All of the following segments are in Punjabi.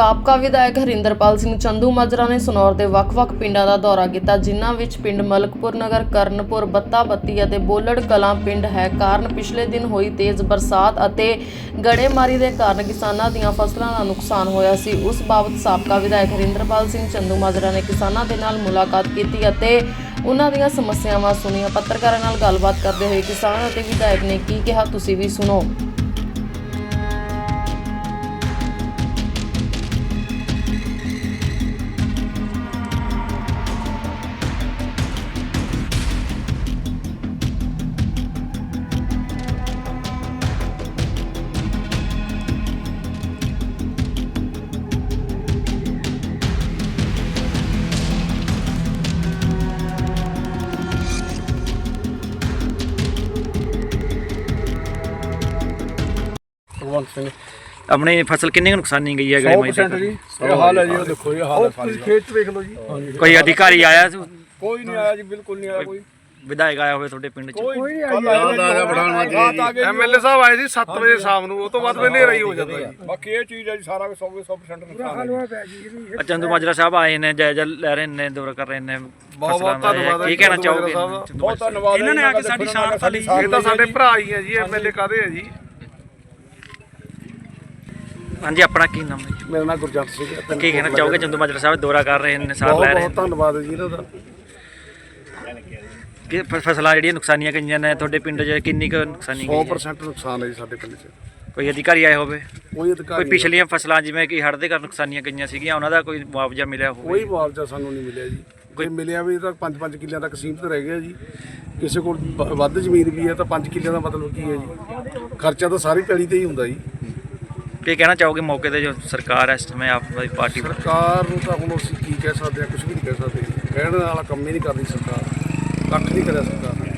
ਸਾਬਕਾ ਵਿਧਾਇਕ ਹਰਿੰਦਰਪਾਲ ਸਿੰਘ ਚੰਦੂ ਮਾਜਰਾ ਨੇ ਸਨੌਰ ਦੇ ਵੱਖ-ਵੱਖ ਪਿੰਡਾਂ ਦਾ ਦੌਰਾ ਕੀਤਾ, ਜਿਨ੍ਹਾਂ ਵਿੱਚ ਪਿੰਡ ਮਲਕਪੁਰ ਨਗਰ, ਕਰਨਪੁਰ, ਬੱਤਾਬੱਤੀ ਅਤੇ ਬੋਲੜ ਕਲਾਂ ਪਿੰਡ ਹੈ। ਕਾਰਨ ਪਿਛਲੇ ਦਿਨ ਹੋਈ ਤੇਜ਼ ਬਰਸਾਤ ਅਤੇ ਗੜੇਮਾਰੀ ਦੇ ਕਾਰਨ ਕਿਸਾਨਾਂ ਦੀਆਂ ਫਸਲਾਂ ਦਾ ਨੁਕਸਾਨ ਹੋਇਆ ਸੀ। ਉਸ ਬਾਬਤ ਸਾਬਕਾ ਵਿਧਾਇਕ ਹਰਿੰਦਰਪਾਲ ਸਿੰਘ ਚੰਦੂ ਮਾਜਰਾ ਨੇ ਕਿਸਾਨਾਂ ਦੇ ਨਾਲ ਮੁਲਾਕਾਤ ਕੀਤੀ ਅਤੇ ਉਹਨਾਂ ਦੀਆਂ ਸਮੱਸਿਆਵਾਂ ਸੁਣੀਆਂ। ਪੱਤਰਕਾਰਾਂ ਨਾਲ ਗੱਲਬਾਤ ਕਰਦੇ ਹੋਏ ਕਿਸਾਨ ਅਤੇ ਵਿਧਾਇਕ ਨੇ ਕੀ ਕਿਹਾ, ਤੁਸੀਂ ਵੀ ਸੁਣੋ। ਭਗਵੰਤ ਸਿੰਘ ਆਪਣੀ ਫਸਲ ਕਿੰਨੀ ਕੁ ਨੁਕਸਾਨੀ ਗਈ ਹੈ ਗੜੇ 100% ਜੀ। ਇਹ ਹਾਲ ਹੈ ਜੀ ਉਹ ਦੇਖੋ ਇਹ ਹਾਲ ਹੈ ਸਾਰੀ। ਖੇਤ ਚ ਵੇਖ ਲਓ ਜੀ। ਕੋਈ ਅਧਿਕਾਰੀ ਆਇਆ ਸੀ? ਕੋਈ ਨਹੀਂ ਆਇਆ ਜੀ ਬਿਲਕੁਲ ਨਹੀਂ ਆਇਆ ਕੋਈ। ਵਿਧਾਇਕ ਆਇਆ ਹੋਵੇ ਤੁਹਾਡੇ ਪਿੰਡ 'ਚ? ਕੋਈ ਨਹੀਂ ਆਇਆ ਐਮਐਲਏ ਸਾਹਿਬ ਆਏ ਸੀ 7 ਵਜੇ ਸ਼ਾਮ ਨੂੰ ਉਹ ਤੋਂ ਬਾਅਦ ਵੇ ਹਨੇਰਾ ਹੀ ਹੋ ਜਾਂਦਾ ਜੀ। ਬਾਕੀ ਇਹ ਚੀਜ਼ ਹੈ ਜੀ ਸਾਰਾ 100 100% ਨੁਕਸਾਨ ਹੈ ਚੰਦੂ ਮਾਜਰਾ ਸਾਹਿਬ ਆਏ ਨੇ ਜਾਇਜ਼ਾ ਲੈ ਰਹੇ ਨੇ ਦੌਰਾ ਕਰ ਰਹੇ ਨੇ ਬਹੁਤ ਬਹੁਤ। ਧੰਨਵਾਦ ਕੀ ਕਹਿਣਾ ਚਾਹੋਗੇ? ਬਹੁਤ ਧੰਨਵਾਦ ਇਹਨਾਂ ਨੇ ਆ ਕੇ ਸਾਡੀ ਸਾਰ ਖਾਲੀ ਇਹ ਤਾਂ ਸਾਡੇ ਭਰਾ ਹੀ ਹੈ ਜੀ ਐਮਐਲਏ ਕਾਦੇ ਹੈ ਜੀ? ਹਾਂਜੀ ਆਪਣਾ ਕੀ ਨਾਮ ਹੈ ਮੇਰਾ ਨਾਮ ਗੁਰਜੰਟ ਸਿੰਘ ਹੈ ਪਿੰਡ ਕੀ ਕਹਿਣਾ ਚਾਹੋਗੇ? ਚੰਦੂ ਮਾਜਰਾ ਸਾਹਿਬ ਦੌਰਾ ਕਰ ਰਹੇ ਨੇ ਸਾਰ ਬਹੁਤ ਲੈ ਰਹੇ ਬਹੁਤ ਧੰਨਵਾਦ ਹੈ ਜੀ ਇਹਨਾਂ ਦਾ। ਕਿ ਫ- ਫਸਲਾਂ ਜਿਹੜੀਆਂ ਨੁਕਸਾਨੀਆਂ ਗਈਆਂ ਨੇ ਤੁਹਾਡੇ ਪਿੰਡ 'ਚ ਕਿੰਨੀ ਕੁ ਨੁਕਸਾਨੀ ਗਈ ਹੈ? 100% ਨੁਕਸਾਨ ਹੈ ਜੀ ਸਾਡੇ ਪਿੰਡ 'ਚ। ਕੋਈ ਅਧਿਕਾਰੀ ਆਏ ਹੋਵੇ? ਕੋਈ ਕੋਈ ਅਧਿਕਾਰੀ ਪਿਛਲੀਆਂ ਫਸਲਾਂ ਜਿਵੇਂ ਕਿ ਹੜ੍ਹ ਦੇ ਕਾਰਨ ਨੁਕਸਾਨੀਆਂ ਗਈਆਂ ਸੀਗੀਆਂ ਉਹਨਾਂ ਦਾ ਕੋਈ ਮੁਆਵਜ਼ਾ ਮਿਲਿਆ ਹੋਵੇ? ਕੋਈ ਮੁਆਵਜ਼ਾ ਸਾਨੂੰ ਨਹੀਂ ਮਿਲਿਆ ਜੀ। ਕੋਈ ਮਿਲਿਆ ਵੀ ਤਾਂ 5-5 ਕਿੱਲਿਆਂ ਤੱਕ ਸੀਮਿਤ ਰਹਿ ਗਿਆ ਜੀ। ਕਿਸੇ ਕੋਲ ਵ- ਵੱਧ ਜ਼ਮੀਨ ਵੀ ਹੈ ਤਾਂ 5 ਕਿੱਲਿਆਂ ਦਾ ਮਤਲਬ ਕੀ ਹੈ ਜੀ? ਖਰਚਾ ਤਾਂ ਸਾਰੀ ਪੈਲੀ ਤੇ ਹੀ ਹੁੰਦਾ ਜੀ। ਕੀ ਕਹਿਣਾ ਚਾਹੋਗੇ ਮੌਕੇ ਤੇ ਜੋ ਸਰਕਾਰ ਹੈ ਇਸ ਸਮੇਂ ਆਪ ਦੀ ਪਾਰਟੀ? ਸਰਕਾਰ ਨੂੰ ਤਾਂ ਹੁਣ ਅਸੀਂ ਕੀ ਕਹਿ ਸਕਦੇ ਆ ਕੁਝ ਵੀ ਨਹੀਂ ਕਹਿ ਸਕਦੇ। ਕਹਿਣ ਵਾਲਾ ਕੰਮ ਹੀ ਨਹੀਂ ਕਰਦੀ ਸਰਕਾਰ। ਕੱਖ ਨਹੀਂ ਕਰਿਆ ਸਰਕਾਰ ਨੇ।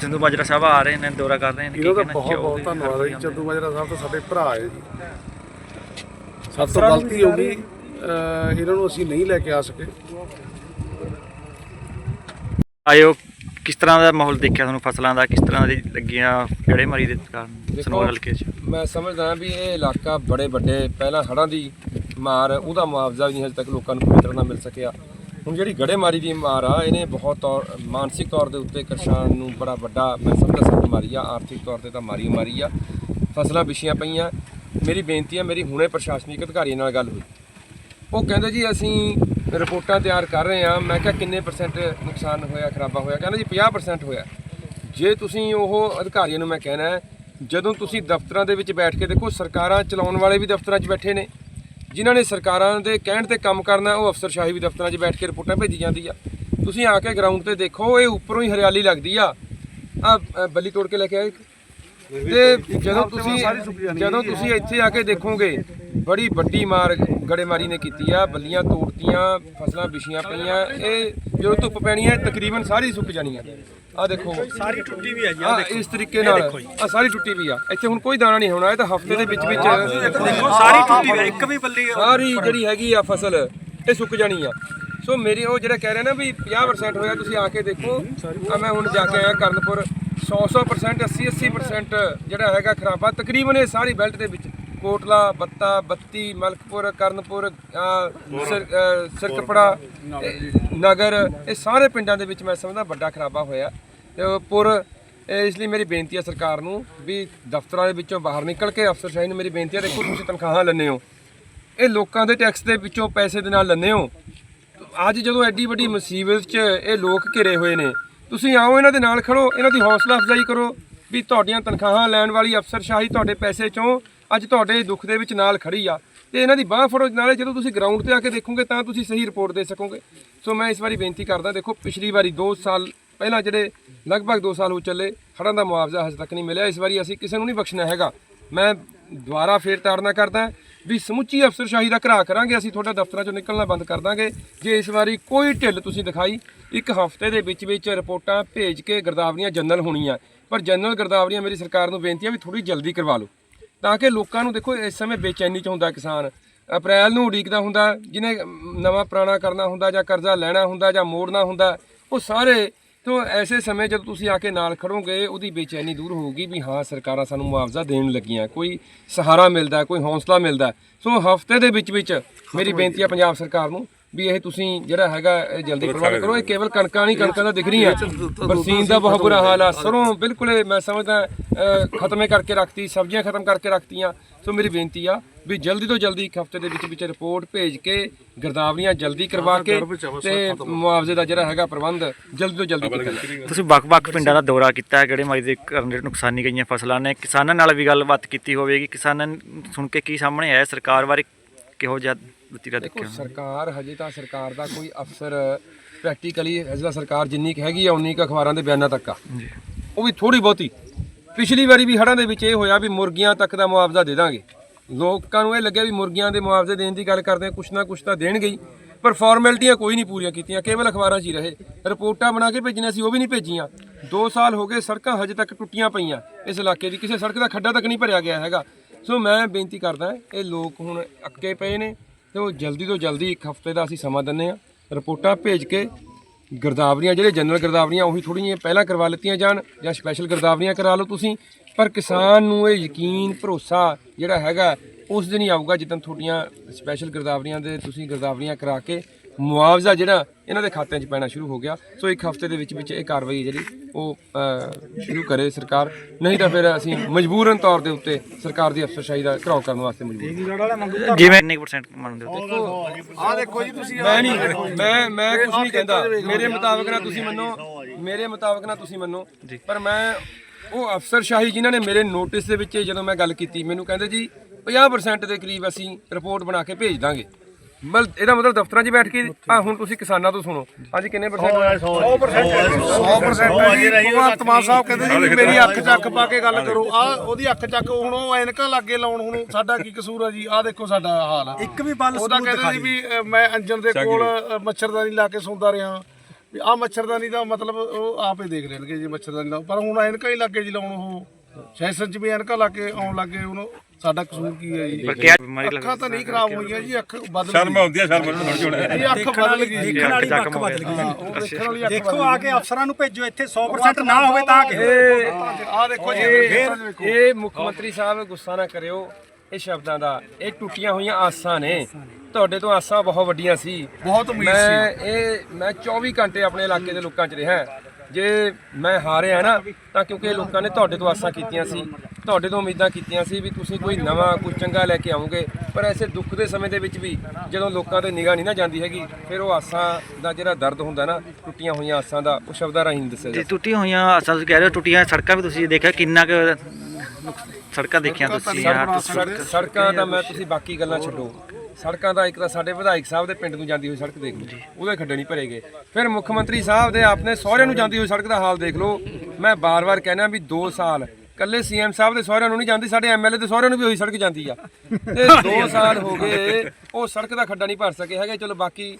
ਚੰਦੂ ਮਾਜਰਾ ਸਾਹਿਬ ਆ ਰਹੇ ਨੇ ਦੌਰਾ ਕਰ ਰਹੇ ਨੇ ਕੀ ਇਹਨਾਂ ਦਾ ਬਹੁਤ ਬਹੁਤ? ਧੰਨਵਾਦ ਹੈ ਜੀ। ਚੰਦੂ ਮਾਜਰਾ ਸਾਹਿਬ ਤਾਂ ਸਾਡੇ ਭਰਾ ਹੈ ਜੀ। ਸਭ ਤੋਂ ਗਲਤੀ ਹੋ ਗਈ ਇਹਨਾਂ ਨੂੰ ਅਸੀਂ ਨਹੀਂ ਲੈ ਕੇ ਆ ਸਕੇ। ਆਇਓ ਕਿਸ ਤਰ੍ਹਾਂ ਦਾ ਮਾਹੌਲ ਦੇਖਿਆ ਤੁਹਾਨੂੰ ਫਸਲਾਂ ਦਾ? ਕਿਸ ਤਰ੍ਹਾਂ ਦੀ ਲੱਗੀਆਂ ਗੜੇ ਮਾਰੀ ਦੇ ਕਾਰਨ? ਸਨੋਰ ਹਲਕੇ 'ਚ। ਮੈਂ ਸਮਝਦਾ ਵੀ ਇਹ ਇਲਾਕਾ ਬੜੇ ਵੱਡੇ ਪਹਿਲਾਂ ਹੜ੍ਹਾਂ ਦੀ ਮਾਰ ਉਹਦਾ ਮੁਆਵਜ਼ਾ ਵੀ ਨਹੀਂ ਹਜੇ ਤੱਕ ਲੋਕਾਂ ਨੂੰ ਪੂਰੀ ਤਰ੍ਹਾਂ ਨਾਲ ਮਿਲ ਸਕਿਆ। ਹੁਣ ਜਿਹੜੀ ਗੜੇਮਾਰੀ ਦੀ ਮਾਰ ਆ ਇਹਨੇ ਬਹੁਤ ਤੌਰ ਮਾਨਸਿਕ ਤੌਰ ਦੇ ਉੱਤੇ ਕਿਸਾਨ ਨੂੰ ਬੜਾ ਵੱਡਾ ਮੈਂ ਸਮਝਦਾ ਸੱਟ ਮਾਰੀ ਆ ਆਰਥਿਕ ਤੌਰ ਤੇ ਤਾਂ ਮਾਰੀ ਮਾਰੀ ਆ। ਫਸਲਾਂ ਵਿਛੀਆਂ ਪਈਆਂ। ਮੇਰੀ ਬੇਨਤੀ ਹੈ ਮੇਰੀ ਹੁਣੇ ਪ੍ਰਸ਼ਾਸਨਿਕ ਅਧਿਕਾਰੀਆਂ ਨਾਲ ਗੱਲ ਹੋਈ। ਉਹ ਕਹਿੰਦੇ ਜੀ ਅਸੀਂ ਰਿਪੋਰਟਾਂ ਤਿਆਰ ਕਰ ਰਹੇ ਹਾਂ। ਮੈਂ ਕਿਹਾ ਕਿੰਨੇ ਪਰਸੈਂਟ ਨੁਕਸਾਨ ਹੋਇਆ ਖਰਾਬਾ ਹੋਇਆ? ਕਹਿੰਦੇ ਜੀ 50% ਹੋਇਆ। ਜੇ ਤੁਸੀਂ ਉਹ ਅਧਿਕਾਰੀਆਂ ਨੂੰ ਮੈਂ ਕਹਿਣਾ ਹੈ ਜਦੋਂ ਤੁਸੀਂ ਦਫ਼ਤਰਾਂ ਦੇ ਵਿੱਚ ਬੈਠ ਕੇ ਦੇਖੋ, ਸਰਕਾਰਾਂ ਚਲਾਉਣ ਵਾਲੇ ਵੀ ਦਫ਼ਤਰਾਂ 'ਚ ਬੈਠੇ ਨੇ। ਜਿਨ੍ਹਾਂ ਨੇ ਸਰਕਾਰਾਂ ਦੇ ਕਹਿਣ ਤੇ ਕੰਮ ਕਰਨਾ, ਉਹ ਅਫਸਰਸ਼ਾਹੀ ਵੀ ਦਫ਼ਤਰਾਂ 'ਚ ਬੈਠ ਕੇ ਰਿਪੋਰਟਾਂ ਭੇਜੀ ਜਾਂਦੀ ਆ। ਤੁਸੀਂ ਆ ਕੇ ਗਰਾਊਂਡ ਤੇ ਦੇਖੋ, ਇਹ ਉੱਪਰੋਂ ਹੀ ਹਰਿਆਲੀ ਲੱਗਦੀ ਆ। ਆ ਬੱਲੀ ਤੋੜ ਕੇ ਲੈ ਕੇ ਆਏ ਤੇ ਜਦੋਂ ਤੁਸੀਂ ਜਦੋਂ ਤੁਸੀਂ ਇੱਥੇ ਆ ਕੇ ਦੇਖੋਗੇ ਬੜੀ ਵੱਡੀ ਮਾਰ ਗੜੇਮਾਰੀ ਨੇ ਕੀਤੀ ਆ ਬੱਲੀਆਂ ਤੋੜਤੀਆਂ ਫਸਲਾਂ ਵਿਛੀਆਂ ਪਈਆਂ ਇਹ ਜਦੋਂ ਧੁੱਪ ਪੈਣੀ ਹੈ ਤਕਰੀਬਨ ਸਾਰੀ ਸੁੱਕ ਜਾਣੀ ਆ ਆ ਦੇਖੋ। ਸਾਰੀ ਟੁੱਟੀ ਵੀ ਆ ਜੀ ਆ ਇਸ ਤਰੀਕੇ ਨਾਲ ਆ ਸਾਰੀ ਟੁੱਟੀ ਵੀ ਆ। ਇੱਥੇ ਹੁਣ ਕੋਈ ਦਾਣਾ ਨਹੀਂ ਹੋਣਾ ਇਹ ਤਾਂ ਹਫ਼ਤੇ ਦੇ ਵਿੱਚ ਵਿੱਚ ਦੇਖੋ ਸਾਰੀ ਟੁੱਟੀ ਵੀ ਆ, ਇੱਕ ਵੀ ਬੱਲੀ ਸਾਰੀ ਜਿਹੜੀ ਹੈਗੀ ਆ ਫਸਲ ਇਹ ਸੁੱਕ ਜਾਣੀ ਆ। ਸੋ ਮੇਰੀ ਉਹ ਜਿਹੜਾ ਕਹਿ ਰਹੇ ਨਾ ਵੀ 50% ਹੋਇਆ ਤੁਸੀਂ ਆ ਕੇ ਦੇਖੋ। ਆ ਮੈਂ ਹੁਣ ਜਾ ਕੇ ਆਇਆ ਕਰਨਪੁਰ। 100 100% 80 80% ਜਿਹੜਾ ਹੈਗਾ ਖਰਾਬਾ। ਤਕਰੀਬਨ ਇਹ ਸਾਰੀ ਬੈਲਟ ਦੇ ਵਿੱਚ ਕੋਟਲਾ ਬੱਤਾ ਬੱਤੀ ਮਲਕਪੁਰ ਕਰਨਪੁਰ ਸਿਰਕਪੜਾ ਨਗਰ। ਇਹ ਸਾਰੇ ਪਿੰਡਾਂ ਦੇ ਵਿੱਚ ਮੈਂ ਸਮਝਦਾ ਵੱਡਾ ਖਰਾਬਾ ਹੋਇਆ। ਤੇ ਪੁਰ ਇਸ ਲਈ ਮੇਰੀ ਬੇਨਤੀ ਹੈ ਸਰਕਾਰ ਨੂੰ ਵੀ ਦਫ਼ਤਰਾਂ ਦੇ ਵਿੱਚੋਂ ਬਾਹਰ ਨਿਕਲ ਕੇ ਅਫਸਰਸ਼ਾਹੀ ਨੂੰ ਮੇਰੀ ਬੇਨਤੀ ਹੈ ਦੇਖੋ ਤੁਸੀਂ ਤਨਖਾਹਾਂ ਲੈਂਦੇ ਹੋ। ਇਹ ਲੋਕਾਂ ਦੇ ਟੈਕਸ ਦੇ ਵਿੱਚੋਂ ਪੈਸੇ ਦੇ ਨਾਲ ਲੈਂਦੇ ਹੋ। ਅੱਜ ਜਦੋਂ ਐਡੀ ਵੱਡੀ ਮੁਸੀਬਤ 'ਚ ਇਹ ਲੋਕ ਘਿਰੇ ਹੋਏ ਨੇ ਤੁਸੀਂ ਆਓ ਇਹਨਾਂ ਦੇ ਨਾਲ ਖੜੋ, ਇਹਨਾਂ ਦੀ ਹੌਸਲਾ ਅਫਜ਼ਾਈ ਕਰੋ ਵੀ ਤੁਹਾਡੀਆਂ ਤਨਖਾਹਾਂ ਲੈਣ ਵਾਲੀ ਅਫਸਰਸ਼ਾਹੀ ਤੁਹਾਡੇ ਪੈਸੇ 'ਚੋਂ ਅੱਜ ਤੁਹਾਡੇ ਦੁੱਖ ਦੇ ਵਿੱਚ ਨਾਲ ਖੜੀ ਆ। ਤੇ ਇਹਨਾਂ ਦੀ ਬਾਹ ਫੜੋ, ਨਾਲੇ ਜਦੋਂ ਤੁਸੀਂ ਗਰਾਊਂਡ ਤੇ ਆ ਕੇ ਦੇਖੋਗੇ ਤਾਂ ਤੁਸੀਂ ਸਹੀ ਰਿਪੋਰਟ ਦੇ ਸਕੋਗੇ। ਸੋ ਮੈਂ ਇਸ ਵਾਰੀ ਬੇਨਤੀ ਕਰਦਾ, ਦੇਖੋ, ਪਿਛਲੀ ਵਾਰੀ 2 ਸਾਲ ਪਹਿਲਾਂ ਜਿਹੜੇ ਲਗਭਗ 2 ਸਾਲ ਹੋ ਚੱਲੇ, ਹੜ੍ਹਾਂ ਦਾ ਮੁਆਵਜ਼ਾ ਹਜੇ ਤੱਕ ਨਹੀਂ ਮਿਲਿਆ। ਇਸ ਵਾਰੀ ਅਸੀਂ ਕਿਸੇ ਨੂੰ ਨਹੀਂ ਬਖਸ਼ਣਾ ਹੈਗਾ। ਮੈਂ ਦੁਬਾਰਾ ਫੇਰ ਤਾੜਨਾ ਕਰਦਾ ਵੀ ਸਮੁੱਚੀ ਅਫਸਰਸ਼ਾਹੀ ਦਾ ਘਰਾ ਕਰਾਂਗੇ, ਅਸੀਂ ਤੁਹਾਡਾ ਦਫ਼ਤਰਾਂ ਚੋਂ ਨਿਕਲਣਾ ਬੰਦ ਕਰ ਦਾਂਗੇ। ਜੇ ਇਸ ਵਾਰੀ ਕੋਈ ਢਿੱਲ ਤੁਸੀਂ ਦਿਖਾਈ, ਇੱਕ ਹਫ਼ਤੇ ਦੇ ਵਿੱਚ ਵਿੱਚ ਰਿਪੋਰਟਾਂ ਭੇਜ ਕੇ ਗਰਦਾਵਰੀਆਂ ਜਨਰਲ ਹੋਣੀਆਂ। ਪਰ ਜਨਰਲ ਗਰਦਾਵਰੀਆਂ ਮੇਰੀ ਸਰਕਾਰ ਨੂੰ ਬੇਨਤੀ ਆ ਵੀ ਥੋੜੀ ਜਲਦੀ ਕਰਵਾ ਲਓ। ਤਾਂ ਕਿ ਲੋਕਾਂ ਨੂੰ ਦੇਖੋ, ਇਸ ਸਮੇਂ ਬੇਚੈਨੀ ਚ ਹੁੰਦਾ ਕਿਸਾਨ। ਅਪ੍ਰੈਲ ਨੂੰ ਉਡੀਕਦਾ ਹੁੰਦਾ, ਜਿਹਨੇ ਨਵਾਂ ਪੁਰਾਣਾ ਕਰਨਾ ਹੁੰਦਾ ਜਾਂ ਕਰਜ਼ਾ ਲੈਣਾ ਹੁੰਦਾ ਜਾਂ ਮੋੜਨਾ ਹੁੰਦਾ, ਉਹ ਸਾਰੇ ਤੋ ਐਸੇ ਸਮੇਂ ਜਦ ਤੁਸੀਂ ਆ ਕੇ ਨਾਲ ਖੜੋਗੇ, ਉਹਦੀ ਬੇਚੈਨੀ ਦੂਰ ਹੋਊਗੀ ਵੀ ਹਾਂ, ਸਰਕਾਰਾਂ ਸਾਨੂੰ ਮੁਆਵਜ਼ਾ ਦੇਣ ਲੱਗੀਆਂ। ਕੋਈ ਸਹਾਰਾ ਮਿਲਦਾ, ਕੋਈ ਹੌਸਲਾ ਮਿਲਦਾ। ਸੋ ਹਫ਼ਤੇ ਦੇ ਵਿੱਚ ਵਿੱਚ ਮੇਰੀ ਬੇਨਤੀ ਹੈ ਪੰਜਾਬ ਸਰਕਾਰ ਨੂੰ ਵੀ ਇਹ ਤੁਸੀਂ ਜਿਹੜਾ ਹੈਗਾ ਇਹ ਜਲਦੀ ਪ੍ਰਬੰਧ ਕਰੋ ਇਹ ਕੇਵਲ ਕਣਕਾਂ ਨਹੀਂ ਕਣਕਾਂ ਤਾਂ ਦਿਖ ਰਹੀਆਂ। ਬਰਸੀਨ ਦਾ ਬਹੁਤ ਬੁਰਾ ਹਾਲ ਆ। ਸਰੋਂ ਬਿਲਕੁਲ ਇਹ ਮੈਂ ਸਮਝਦਾ ਖਤਮੇ ਕਰਕੇ ਰੱਖਤੀ ਸਬਜ਼ੀਆਂ ਖਤਮ ਕਰਕੇ ਰੱਖਤੀਆਂ। ਸੋ ਮੇਰੀ ਬੇਨਤੀ ਆ ਵੀ ਜਲਦੀ ਤੋਂ ਜਲਦੀ ਇੱਕ ਹਫ਼ਤੇ ਦੇ ਵਿੱਚ ਵਿੱਚ ਰਿਪੋਰਟ ਭੇਜ ਕੇ ਗਰਦਾਵਰੀਆਂ ਜਲਦੀ ਕਰਵਾ ਕੇ ਤੇ ਮੁਆਵਜ਼ੇ ਦਾ ਜਿਹੜਾ ਹੈਗਾ ਪ੍ਰਬੰਧ ਜਲਦੀ ਤੋਂ ਜਲਦੀ ਕੀਤਾ ਤੁਸੀਂ ਵੱਖ-ਵੱਖ ਪਿੰਡਾਂ ਦਾ ਦੌਰਾ ਕੀਤਾ ਹੈ ਕਿਹੜੇ ਮਾਰੀ ਦੇ ਕਾਰਨ ਜਿਹੜੇ ਨੁਕਸਾਨੀ ਗਈਆਂ ਫਸਲਾਂ ਨੇ? ਕਿਸਾਨਾਂ ਨਾਲ ਵੀ ਗੱਲਬਾਤ ਕੀਤੀ ਹੋਵੇਗੀ। ਕਿਸਾਨਾਂ ਨੂੰ ਸੁਣ ਕੇ ਕੀ ਸਾਹਮਣੇ ਆਇਆ? ਸਰਕਾਰ ਬਾਰੇ ਕਿਹੋ ਜਿਹਾ ਵਤੀਰਾ ਦੇਖੋ ਦੇਖਿਆ ਸਰਕਾਰ ਹਜੇ ਤਾਂ ਸਰਕਾਰ ਦਾ ਕੋਈ ਅਫਸਰ ਪ੍ਰੈਕਟੀਕਲੀ ਤਾਂ ਸਰਕਾਰ ਜਿੰਨੀ ਕੁ ਹੈਗੀ ਆ ਉਨੀ ਕੁ ਅਖਬਾਰਾਂ ਦੇ ਬਿਆਨਾਂ ਤੱਕ ਆ। ਉਹ ਵੀ ਥੋੜੀ ਬਹੁਤੀ। ਪਿਛਲੀ ਵਾਰੀ ਵੀ ਹੜ੍ਹਾਂ ਦੇ ਵਿੱਚ ਇਹ ਹੋਇਆ ਵੀ ਮੁਰਗੀਆਂ ਤੱਕ ਦਾ ਮੁਆਵਜ਼ਾ ਦੇ ਦਾਂਗੇ। ਲੋਕਾਂ ਨੂੰ ਇਹ ਲੱਗਿਆ ਵੀ ਮੁਰਗੀਆਂ ਦੇ ਮੁਆਵਜ਼ੇ ਦੇਣ ਦੀ ਗੱਲ ਕਰਦੇ ਆ ਕੁਛ ਨਾ ਕੁਛ ਤਾਂ ਦੇਣਗੇ ਹੀ। ਪਰ ਫਾਰਮੈਲਿਟੀਆਂ ਕੋਈ ਨਹੀਂ ਪੂਰੀਆਂ ਕੀਤੀਆਂ ਕੇਵਲ ਅਖਬਾਰਾਂ 'ਚ ਹੀ ਰਹੇ। ਰਿਪੋਰਟਾਂ ਬਣਾ ਕੇ ਭੇਜੀਆਂ ਸੀ ਉਹ ਵੀ ਨਹੀਂ ਭੇਜੀਆਂ। 2 ਸਾਲ ਹੋ ਗਏ ਸੜਕਾਂ ਹਜੇ ਤੱਕ ਟੁੱਟੀਆਂ ਪਈਆਂ ਇਸ ਇਲਾਕੇ ਦੀ ਕਿਸੇ ਸੜਕ ਦਾ ਖੱਡਾ ਤੱਕ ਨਹੀਂ ਭਰਿਆ ਗਿਆ ਹੈਗਾ। ਸੋ ਮੈਂ ਬੇਨਤੀ ਕਰਦਾ ਇਹ ਲੋਕ ਹੁਣ ਅੱਕੇ ਪਏ ਨੇ ਤੇ ਉਹ ਜਲਦੀ ਤੋਂ ਜਲਦੀ ਇੱਕ ਹਫ਼ਤੇ ਦਾ ਅਸੀਂ ਸਮਾਂ ਦਿੰਨੇ ਆ ਰਿਪੋਰਟਾਂ ਭੇਜ ਕੇ ਗਰਦਾਵਰੀਆਂ, ਜਿਹੜੇ ਜਨਰਲ ਗਰਦਾਵਰੀਆਂ, ਉਹੀ ਥੋੜ੍ਹੀਆਂ ਜਿਹੀਆਂ ਪਹਿਲਾਂ ਕਰਵਾ ਲਿੱਤੀਆਂ ਜਾਣ ਜਾਂ ਸਪੈਸ਼ਲ ਗਰਦਾਵਰੀਆਂ ਕਰਾ ਲਓ ਤੁਸੀਂ। ਪਰ ਕਿਸਾਨ ਨੂੰ ਇਹ ਯਕੀਨ, ਭਰੋਸਾ ਜਿਹੜਾ ਹੈਗਾ, ਉਸ ਦਿਨ ਹੀ ਆਊਗਾ ਜਦੋਂ ਤੁਹਾਡੀਆਂ ਸਪੈਸ਼ਲ ਗਰਦਾਵਰੀਆਂ ਦੇ ਤੁਸੀਂ ਗਰਦਾਵਰੀਆਂ ਕਰਾ ਕੇ ਮੁਆਵਜ਼ਾ ਜਿਹੜਾ ਇਹਨਾਂ ਦੇ ਖਾਤਿਆਂ 'ਚ ਪੈਣਾ ਸ਼ੁਰੂ ਹੋ ਗਿਆ। ਸੋ ਇੱਕ ਹਫ਼ਤੇ ਦੇ ਵਿੱਚ ਵਿੱਚ ਇਹ ਕਾਰਵਾਈ ਜਿਹੜੀ ਉਹ ਸ਼ੁਰੂ ਕਰੇ ਸਰਕਾਰ। ਨਹੀਂ ਤਾਂ ਫਿਰ ਅਸੀਂ ਮਜਬੂਰਨ ਤੌਰ ਦੇ ਉੱਤੇ ਸਰਕਾਰ ਦੀ ਅਫਸਰਸ਼ਾਹੀ ਦਾ ਘਰਾਓ ਕਰਨ ਵਾਸਤੇ ਮਜਬੂਰ ਜਿਵੇਂ ਕਿੰਨੇ ਪਰਸੈਂਟ ਮੰਨਦੇ ਹੋ ਆਹ ਦੇਖੋ ਜੀ ਤੁਸੀਂ ਮੈਂ ਨਹੀਂ ਮੈਂ ਮੈਂ ਕੁਝ ਨਹੀਂ ਕਹਿੰਦਾ। ਮੇਰੇ ਮੁਤਾਬਕ ਨਾ ਤੁਸੀਂ ਮੰਨੋ ਮੇਰੇ ਮੁਤਾਬਕ ਨਾ ਤੁਸੀਂ ਮੰਨੋ। ਪਰ ਮੈਂ ਉਹ ਅਫਸਰਸ਼ਾਹੀ ਜਿਨ੍ਹਾਂ ਨੇ ਮੇਰੇ ਨੋਟਿਸ ਦੇ ਵਿੱਚ ਜਦੋਂ ਮੈਂ ਗੱਲ ਕੀਤੀ ਮੈਨੂੰ ਕਹਿੰਦੇ ਜੀ 50% ਦੇ ਕਰੀਬ ਅਸੀਂ ਰਿਪੋਰਟ ਬਣਾ ਕੇ ਭੇਜ ਦਾਂਗੇ। ਮਲ ਇਹਦਾ ਮਤਲਬ ਦਫ਼ਤਰਾਂ 'ਚ ਬੈਠ ਕੇ ਆ ਹੁਣ ਤੁਸੀਂ ਕਿਸਾਨਾਂ ਤੋਂ ਸੁਣੋ। ਅੱਜ ਕਿੰਨੇ ਪਰਸੈਂਟ ਹੋਇਆ 100% ਹੈ ਜੀ। ਭਗਵੰਤ ਮਾਨ ਸਾਹਿਬ ਕਹਿੰਦੇ ਜੀ ਮੇਰੀ ਅੱਖ ਚੱਕ ਪਾ ਕੇ ਗੱਲ ਕਰੋ। ਆ ਉਹਦੀ ਅੱਖ ਚੱਕ ਹੁਣ ਉਹ ਐਨਕਾਂ ਲੱਗੇ ਲਾਉਣ ਹੁਣ ਸਾਡਾ ਕੀ ਕਸੂਰ ਆ ਜੀ? ਆ ਦੇਖੋ ਸਾਡਾ ਹਾਲ ਆ। ਇੱਕ ਵੀ ਬਲ ਉਹਦਾ ਕਹਿੰਦੇ ਜੀ ਵੀ ਮੈਂ ਅੰਜਨ ਦੇ ਕੋਲ ਮੱਛਰਦਾਨੀ ਲਾ ਕੇ ਸੌਂਦਾ ਰਿਹਾ। ਵੀ ਆ ਮੱਛਰਦਾਨੀ ਦਾ ਮਤਲਬ ਉਹ ਆਪੇ ਦੇਖ ਲੈਣਗੇ ਜੀ ਮੱਛਰਦਾਨੀ ਦਾ। ਪਰ ਹੁਣ ਐਨਕਾਂ ਹੀ ਲੱਗੇ ਜੀ ਲਾਉਣ ਉਹ। ਸੈਸ਼ਨ ਚ ਵੀ ਐਨਕਾਂ ਲਾ ਕੇ ਆਉਣ ਲੱਗੇ ਉਹਨੂੰ ਸਾਡਾ ਕਸੂਰ ਕੀ ਹੈ ਜੀ? ਪਰ ਕਿਆ ਬਿਮਾਰੀ ਲੱਗ ਅੱਖਾਂ ਤਾਂ ਨਹੀਂ ਖਰਾਬ ਹੋਈਆਂ ਜੀ ਅੱਖ ਬਦਲ ਸ਼ਰਮ ਆਉਂਦੀ ਆ ਸ਼ਰਮ ਨੂੰ ਸਮਝ ਹੋਣਾ ਇਹ ਅੱਖ ਬਦਲ ਗਈ। ਜੀ ਦੇਖਣ ਵਾਲੀ ਅੱਖ ਬਦਲ। ਗਈ। ਉਹ ਦੇਖਣ ਵਾਲੀ ਅੱਖ ਦੇਖੋ ਆ ਕੇ ਅਫਸਰਾਂ ਨੂੰ ਭੇਜੋ ਇੱਥੇ 100% ਨਾ ਹੋਵੇ ਤਾਂ ਕਿ ਆ ਦੇਖੋ ਜੀ ਇਹ ਇਹ ਮੁੱਖ ਮੰਤਰੀ ਸਾਹਿਬ ਗੁੱਸਾ ਨਾ ਕਰਿਓ। ਇਹ ਸ਼ਬਦਾਂ ਦਾ ਇਹ ਟੁੱਟੀਆਂ ਹੋਈਆਂ ਆਸਾਂ ਨੇ। ਤੁਹਾਡੇ ਤੋਂ ਆਸਾਂ ਬਹੁਤ ਵੱਡੀਆਂ ਸੀ। ਬਹੁਤ ਉਮੀਦ ਮੈਂ ਇਹ ਮੈਂ 24 ਘੰਟੇ ਆਪਣੇ ਇਲਾਕੇ ਦੇ ਲੋਕਾਂ 'ਚ ਰਿਹਾ। ਜੇ ਮੈਂ ਹਾਰਿਆ ਨਾ ਤਾਂ ਕਿਉਂਕਿ ਲੋਕਾਂ ਨੇ ਤੁਹਾਡੇ ਤੋਂ ਆਸਾਂ ਕੀਤੀਆਂ ਸੀ ਤੁਹਾਡੇ ਤੋਂ ਉਮੀਦਾਂ ਕੀਤੀਆਂ ਸੀ ਵੀ ਤੁਸੀਂ ਕੋਈ ਨਵਾਂ ਕੁਝ ਚੰਗਾ ਲੈ ਕੇ ਆਓਗੇ ਪਰ ਐਸੇ ਦੁੱਖ ਦੇ ਸਮੇਂ ਦੇ ਵਿੱਚ ਵੀ ਜਦੋਂ ਲੋਕਾਂ ਤੇ ਨਿਗਾਹ ਨਹੀਂ ਨਾ ਜਾਂਦੀ ਹੈਗੀ ਫਿਰ ਉਹ ਆਸਾਂ ਦਾ ਜਿਹੜਾ ਦਰਦ ਹੁੰਦਾ ਨਾ ਟੁੱਟੀਆਂ ਹੋਈਆਂ ਆਸਾਂ ਦਾ ਉਹ ਸ਼ਬਦਾਂ ਰਾਹੀਂ ਨਹੀਂ ਦੱਸਿਆ ਜਾ ਤੇ ਟੁੱਟੀਆਂ ਹੋਈਆਂ ਅਸਾਂ ਤੁਸੀਂ ਕਹਿ ਰਹੇ ਹੋ ਟੁੱਟੀਆਂ ਸੜਕਾਂ ਵੀ ਤੁਸੀਂ ਦੇਖਿਆ ਕਿੰਨਾ ਕੁ ਸੜਕਾਂ ਦੇਖੀਆਂ ਤੁਸੀਂ ਸੜਕਾਂ ਦਾ ਮੈਂ ਤੁਸੀਂ ਬਾਕੀ ਗੱਲਾਂ ਛੱਡੋ। ਸੜਕਾਂ ਦਾ ਇੱਕ ਤਾਂ ਸਾਡੇ ਵਿਧਾਇਕ ਸਾਹਿਬ ਦੇ ਪਿੰਡ ਨੂੰ ਜਾਂਦੀ ਹੋਈ ਸੜਕ ਦੇਖ ਲਓ। ਉਹਦੇ ਖੱਡੇ ਨਹੀਂ ਭਰੇਗੇ ਫਿਰ ਮੁੱਖ ਮੰਤਰੀ ਸਾਹਿਬ ਦੇ ਆਪਣੇ ਸਹੁਰਿਆਂ ਨੂੰ ਜਾਂਦੀ ਹੋਈ ਸੜਕ ਦਾ ਹਾਲ ਦੇਖ ਲਓ। ਮੈਂ ਬਾਰ-ਬਾਰ ਕਹਿਣਾ ਵੀ 2 ਸਾਲ ਕੱਲੇ ਸੀਐਮ ਸਾਹਿਬ ਦੇ ਸਹੁਰਿਆਂ ਨੂੰ ਨਹੀਂ ਜਾਂਦੀ ਸਾਡੇ ਐਮਐਲਏ ਦੇ ਸਹੁਰਿਆਂ ਨੂੰ ਵੀ ਉਹੀ ਸੜਕ ਜਾਂਦੀ ਆ। ਤੇ 2 ਸਾਲ ਹੋ ਗਏ ਉਹ ਸੜਕ ਦਾ ਖੱਡਾ ਨਹੀਂ ਭਰ ਸਕੇ ਹੈਗੇ। ਚਲੋ ਬਾਕੀ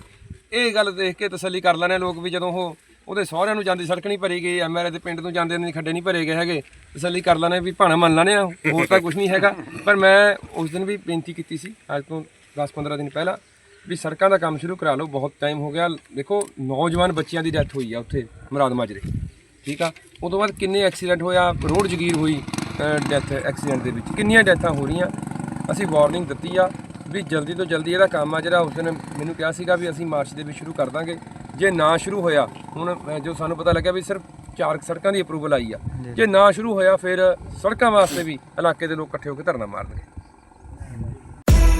ਇਹ ਗੱਲ ਦੇਖ ਕੇ ਤਸੱਲੀ ਕਰ ਲੈਣੇ ਲੋਕ ਵੀ ਜਦੋਂ ਉਹ ਉਹਦੇ ਸਹੁਰਿਆਂ ਨੂੰ ਜਾਂਦੀ ਸੜਕ ਨਹੀਂ ਭਰੀ ਗਈ ਐਮਐਲਏ ਦੇ ਪਿੰਡ ਨੂੰ ਜਾਂਦੇ ਨੇ ਖੱਡੇ ਨਹੀਂ ਭਰੇ ਗਏ ਹੈਗੇ। ਤਸੱਲੀ ਕਰ ਲੈਣੇ ਵੀ ਭਾਣਾ ਮੰਨ ਲੈਣੇ ਆ ਹੋਰ ਤਾਂ ਕੁਝ ਨਹੀਂ ਹੈਗਾ। ਪਰ ਮੈਂ ਉਸ ਦਿਨ ਵੀ ਬੇਨਤੀ ਕੀਤੀ ਸੀ ਅੱਜ ਤੋਂ 10-15 ਦਿਨ ਪਹਿਲਾਂ ਵੀ ਸੜਕਾਂ ਦਾ ਕੰਮ ਸ਼ੁਰੂ ਕਰਾ ਲਓ ਬਹੁਤ ਟਾਈਮ ਹੋ ਗਿਆ। ਦੇਖੋ ਨੌਜਵਾਨ ਬੱਚਿਆਂ ਦੀ ਡੈਥ ਹੋਈ ਆ ਉੱਥੇ ਮੁਰਾਦ ਮਾਜਰੇ। ਠੀਕ ਆ? ਉਸ ਤੋਂ ਬਾਅਦ ਕਿੰਨੇ ਐਕਸੀਡੈਂਟ ਹੋਇਆ? ਰੋਡ ਜਗੀਰ ਹੋਈ ਡੈਥ ਐਕਸੀਡੈਂਟ ਦੇ ਵਿੱਚ। ਕਿੰਨੀਆਂ ਡੈਥਾਂ ਹੋ ਰਹੀਆਂ? ਅਸੀਂ ਵਾਰਨਿੰਗ ਦਿੱਤੀ ਆ ਵੀ ਜਲਦੀ ਤੋਂ ਜਲਦੀ ਇਹਦਾ ਕੰਮ ਆ। ਜਿਹੜਾ ਉਸ ਦਿਨ ਮੈਨੂੰ ਕਿਹਾ ਸੀਗਾ ਵੀ ਅਸੀਂ ਮਾਰਚ ਦੇ ਵਿੱਚ ਸ਼ੁਰੂ ਕਰ ਦਾਂਗੇ। ਜੇ ਨਾ ਸ਼ੁਰੂ ਹੋਇਆ ਹੁਣ ਜੋ ਸਾਨੂੰ ਪਤਾ ਲੱਗਿਆ ਵੀ ਸਿਰਫ ਚਾਰ ਸੜਕਾਂ ਦੀ ਅਪਰੂਵਲ ਆਈ ਆ। ਜੇ ਨਾ ਸ਼ੁਰੂ ਹੋਇਆ ਫਿਰ ਸੜਕਾਂ ਵਾਸਤੇ ਵੀ ਇਲਾਕੇ ਦੇ ਲੋਕ ਇਕੱਠੇ ਹੋ ਕੇ ਧਰਨਾ ਮਾਰਨਗੇ।